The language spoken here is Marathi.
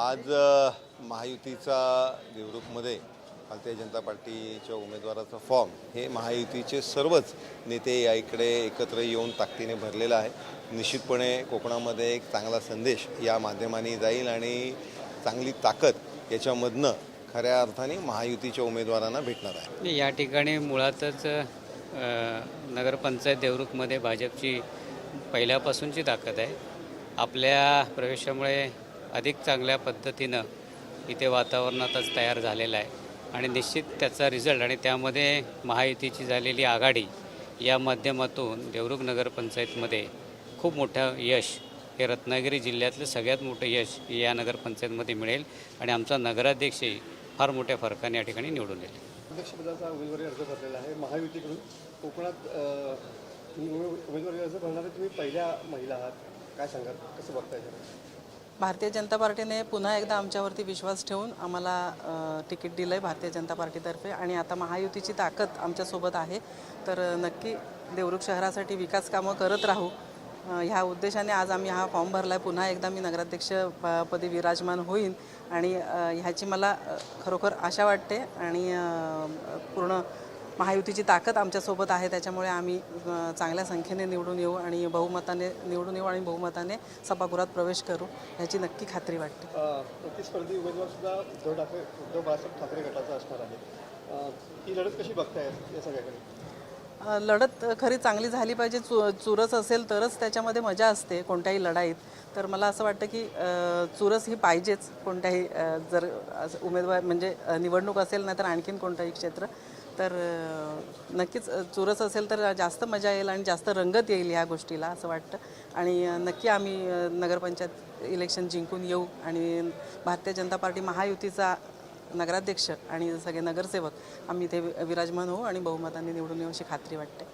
आज महायुतीचा देवरुखमध्ये भारतीय जनता पार्टीच्या उमेदवाराचा फॉर्म हे महायुतीचे सर्वच नेते या इकडे एकत्र येऊन ताकदीने भरलेला आहे. निश्चितपणे कोकणामध्ये एक चांगला संदेश या माध्यमाने जाईल आणि चांगली ताकद याच्यामधनं खऱ्या अर्थाने महायुतीच्या उमेदवारांना भेटणार आहे. या ठिकाणी मुळातच नगरपंचायत देवरुखमध्ये भाजपची पहिल्यापासूनची ताकद आहे. आपल्या प्रवेशामुळे अधिक चांगल्या पद्धतीनं इथे वातावरणातच तयार झालेलं आहे. आणि निश्चित त्याचा रिझल्ट आणि त्यामध्ये महायुतीची झालेली आघाडी या माध्यमातून देवरुख नगरपंचायतमध्ये खूप मोठं यश हे रत्नागिरी जिल्ह्यातलं सगळ्यात मोठं यश या नगरपंचायतमध्ये मिळेल आणि आमचा नगराध्यक्षही फार मोठ्या फरकाने या ठिकाणी निवडून येईल. अध्यक्षपदाचा उमेदवारी अर्ज भरलेला आहे. महायुतीकडून कोकणात उमेदवारी अर्ज भरणारे तुम्ही पहिल्या महिला आहात. काय सांगाल? कसं बघताय? भारतीय जनता पार्टीने पुन्हा एकदा आमच्यावरती विश्वास ठेवून आम्हाला तिकीट दिलं आहे भारतीय जनता पार्टीतर्फे आणि आता महायुतीची ताकद आमच्यासोबत आहे. तर नक्की देवरुख शहरासाठी विकास कामं करत राहू ह्या उद्देशाने आज आम्ही हा फॉर्म भरला आहे पुन्हा एकदा मी नगराध्यक्ष प- पदी विराजमान होईन आणि ह्याची मला खरोखर आशा वाटते आणि पूर्ण महायुतीची ताकद आमच्यासोबत आहे त्याच्यामुळे आम्ही चांगल्या संख्येने निवडून येऊ आणि बहुमताने निवडून येऊ आणि बहुमताने सभागृहात प्रवेश करू ह्याची नक्की खात्री वाटते. प्रतिस्पर्धी उमेदवार सुद्धा उद्धव ठाकरे उद्धव बाळासाहेब ठाकरे गटाचा असणार आहे ही लढत कशी बघताय या सगळ्याकडे? लढत खरी चांगली झाली पाहिजे चु चुरस असेल तरच त्याच्यामध्ये मजा असते कोणत्याही लढाईत. तर मला असं वाटतं की चुरस ही पाहिजेच कोणत्याही जर उमेदवार म्हणजे निवडणूक असेल नाही तर आणखीन कोणतंही क्षेत्र. तर नक्कीच चुरस असेल तर जास्त मजा येईल आणि जास्त रंगत येईल ह्या गोष्टीला असं वाटतं. आणि नक्की आम्ही नगरपंचायत इलेक्शन जिंकून येऊ आणि भारतीय जनता पार्टी महायुतीचा नगराध्यक्ष आणि सगळे नगरसेवक आम्ही इथे वि- विराजमान होऊ आणि बहुमताने निवडून येऊ अशी खात्री वाटते.